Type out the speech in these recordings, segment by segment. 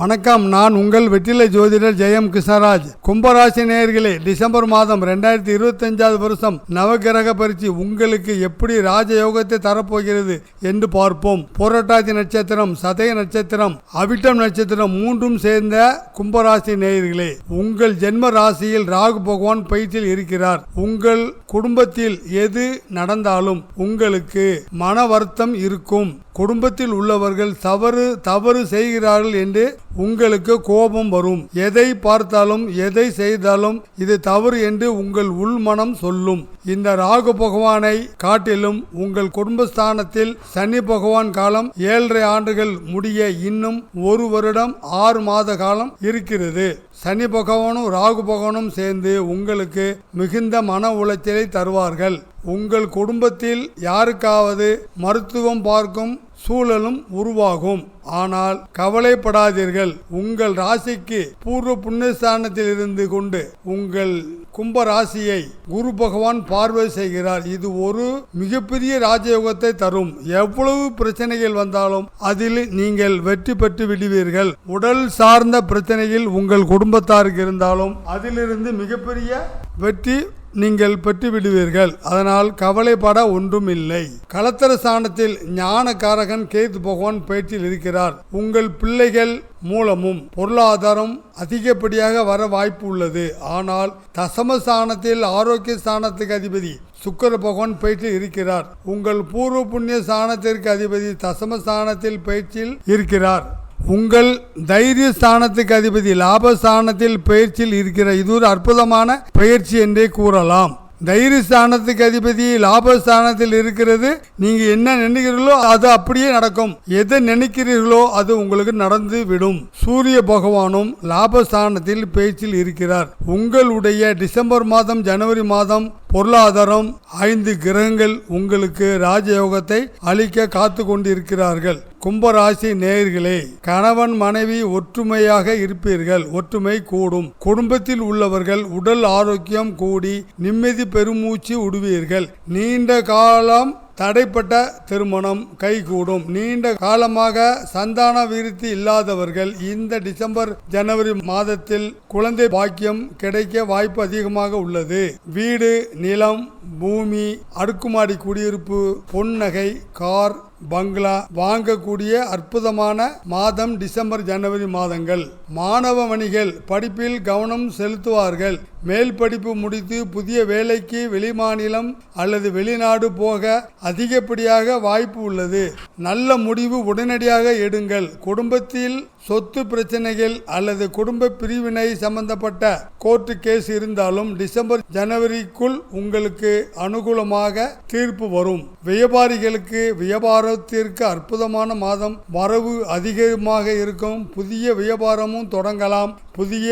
வணக்கம். நான் உங்கள் வெற்றிலை ஜோதிடர் ஜெயம் கிருஷ்ணராஜ். கும்பராசி நேயர்களே டிசம்பர் மாதம் ரெண்டாயிரத்தி இருபத்தஞ்சாவது வருஷம் நவகிரக பரிசு உங்களுக்கு எப்படி ராஜயோகத்தை தரப்போகிறது என்று பார்ப்போம். புரட்டாதி நட்சத்திரம் சதய நட்சத்திரம் அவிட்டம் நட்சத்திரம் மூன்றும் சேர்ந்த கும்பராசி நேயர்களே உங்கள் ஜென்ம ராசியில் ராகு பகவான் பயிற்சியில் இருக்கிறார். உங்கள் குடும்பத்தில் எது நடந்தாலும் உங்களுக்கு மன வருத்தம் இருக்கும். குடும்பத்தில் உள்ளவர்கள் தவறு தவறு செய்கிறார்கள் என்று உங்களுக்கு கோபம் வரும். எதை பார்த்தாலும் எதை செய்தாலும் இது தவறு என்று உங்கள் உள்மனம் சொல்லும். இந்த ராகு பகவானை காட்டிலும் உங்கள் குடும்பஸ்தானத்தில் சனி பகவான் காலம் ஏழரை ஆண்டுகள் முடிய இன்னும் ஒரு வருடம் ஆறு மாத காலம் இருக்கிறது. சனி பகவானும் ராகு பகவானும் சேர்ந்து உங்களுக்கு மிகுந்த மன உளைச்சலை தருவார்கள். உங்கள் குடும்பத்தில் யாருக்காவது மருத்துவம் பார்க்கும் சூழலும் உருவாகும். ஆனால் கவலைப்படாதீர்கள். உங்கள் ராசிக்கு பூர்வ புண்ணியஸ்தானத்தில் இருந்து கொண்டு உங்கள் கும்ப ராசியை குரு பகவான் பார்வை செய்கிறார். இது ஒரு மிகப்பெரிய ராஜயோகத்தை தரும். எவ்வளவு பிரச்சனைகள் வந்தாலும் அதில் நீங்கள் வெற்றி பெற்று விடுவீர்கள். உடல் சார்ந்த பிரச்சனையில் உங்கள் குடும்பத்தாருக்கு இருந்தாலும் அதிலிருந்து மிகப்பெரிய வெற்றி நீங்கள் பெற்றுவிடுவீர்கள். அதனால் கவலைப்பட ஒன்றும் இல்லை களத்திர ஸ்தானத்தில் ஞானகாரகன் கேது பகவான் பயிற்சியில் இருக்கிறார். உங்கள் பிள்ளைகள் மூலமும் பொருளாதாரம் அதிகப்படியாக வர வாய்ப்பு உள்ளது. ஆனால் தசமஸ்தானத்தில் ஆரோக்கிய ஸ்தானத்துக்கு அதிபதி சுக்கர பகவான் பயிற்சியில் இருக்கிறார். உங்கள் பூர்வ புண்ணிய ஸ்தானத்திற்கு அதிபதி தசமஸ்தானத்தில் பயிற்சியில் இருக்கிறார். உங்கள் தைரிய ஸ்தானத்துக்கு அதிபதி லாபஸ்தானத்தில் பயிற்சியில் இருக்கிற இது ஒரு அற்புதமான பயிற்சி என்றே கூறலாம். தைரிய ஸ்தானத்துக்கு அதிபதி லாபஸ்தானத்தில் இருக்கிறது. நீங்க என்ன நினைக்கிறீர்களோ அது அப்படியே நடக்கும். எதை நினைக்கிறீர்களோ அது உங்களுக்கு நடந்து விடும். சூரிய பகவானும் லாபஸ்தானத்தில் பேச்சில் இருக்கிறார். உங்களுடைய டிசம்பர் மாதம் ஜனவரி மாதம் பொருளாதாரம் ஐந்து கிரகங்கள் உங்களுக்கு ராஜயோகத்தை அளிக்க காத்து கொண்டிருக்கிறார்கள். கும்பராசி நேயர்களே கணவன் மனைவி ஒற்றுமையாக இருப்பீர்கள். ஒற்றுமை கூடும். குடும்பத்தில் உள்ளவர்கள் உடல் ஆரோக்கியம் கூடி நிம்மதி பெருமூச்சு விடுவீர்கள். நீண்ட காலம் தடைப்பட்ட திருமணம் கைகூடும். நீண்ட காலமாக சந்தான விருத்தி இல்லாதவர்கள் இந்த டிசம்பர் ஜனவரி மாதத்தில் குழந்தை பாக்கியம் கிடைக்க வாய்ப்பு அதிகமாக உள்ளது. வீடு நிலம் பூமி அடுக்குமாடி குடியிருப்பு பொன்னகை கார் பங்களா வாங்கக்கூடிய அற்புதமான மாதம் டிசம்பர் ஜனவரி மாதங்கள். மாணவ மணிகள் படிப்பில் கவனம் செலுத்துவார்கள். மேல் படிப்பு முடித்து புதிய வேலைக்கு வெளிமாநிலம் அல்லது வெளிநாடு போக அதிகப்படியாக வாய்ப்பு உள்ளது. நல்ல முடிவு உடனடியாக எடுங்கள். குடும்பத்தில் சொத்து பிரச்சனைகள் அல்லது குடும்ப பிரிவினை சம்பந்தப்பட்ட கோர்ட்டு கேஸ் இருந்தாலும் டிசம்பர் ஜனவரிக்குள் உங்களுக்கு அனுகூலமாக தீர்ப்பு வரும். வியாபாரிகளுக்கு வியாபாரம் வியாபாரத்திற்கு அற்புதமான மாதம். வரவு அதிகமாக இருக்கும். புதிய வியாபாரமும் தொடங்கலாம். புதிய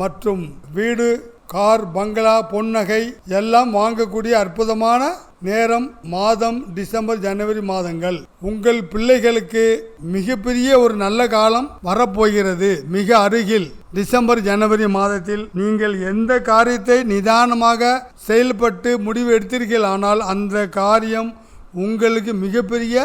மற்றும் வீடு கார் பங்களா பொன்னகை எல்லாம் வாங்கக்கூடிய அற்புதமான நேரம். மாதம் டிசம்பர் ஜனவரி மாதங்கள். உங்கள் பிள்ளைகளுக்கு மிகப்பெரிய ஒரு நல்ல காலம் வரப்போகிறது. மிக அருகில் டிசம்பர் ஜனவரி மாதத்தில் நீங்கள் எந்த காரியத்தை நிதானமாக செயல்பட்டு முடிவு எடுத்தீர்கள்? ஆனால் அந்த காரியம் உங்களுக்கு மிகப்பெரிய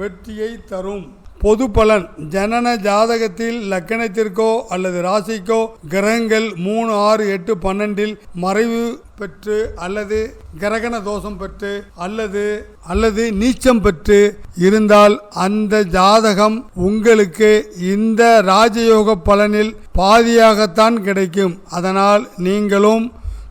வெற்றியை தரும். பொது பலன் ஜனன ஜாதகத்தில் லக்கணத்திற்கோ அல்லது ராசிக்கோ கிரகங்கள் மூணு ஆறு எட்டு பன்னெண்டில் மறைவு பெற்று அல்லது கிரகண தோஷம் பெற்று அல்லது அல்லது நீச்சம் பெற்று இருந்தால் அந்த ஜாதகம் உங்களுக்கு இந்த ராஜயோக பலனில் பாதியாகத்தான் கிடைக்கும். அதனால் நீங்களும்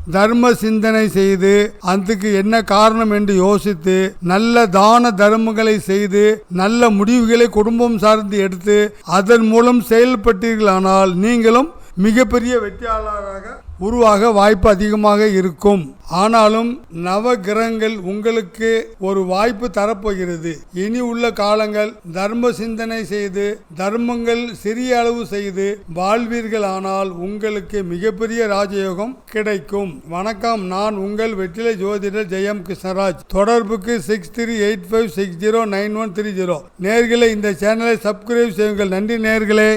தர்ம சிந்தனை செய்து அதுக்கு என்ன காரணம் என்று யோசித்து நல்ல தான தர்மங்களை செய்து நல்ல முடிவுகளை குடும்பம் சார்ந்து எடுத்து அதன் மூலம் செயல்பட்டீர்களானால் நீங்களும் மிகப்பெரிய வெற்றியாளராக உருவாக வாய்ப்பு அதிகமாக இருக்கும். ஆனாலும் நவ கிரகங்கள் உங்களுக்கு ஒரு வாய்ப்பு தரப்போகிறது. இனி உள்ள காலங்கள் தர்ம சிந்தனை செய்து தர்மங்கள் சிறிய அளவு செய்து வாழ்வீர்கள் ஆனால் உங்களுக்கு மிகப்பெரிய ராஜயோகம் கிடைக்கும். வணக்கம் நான் உங்கள் வெற்றிலை ஜோதிடர் ஜெயம் கிருஷ்ணராஜ். தொடர்புக்கு six three eight five six zero nine one three zero. நேர்களை இந்த சேனலை சப்ஸ்கிரைப் செய்யுங்கள். நன்றி நேர்களே.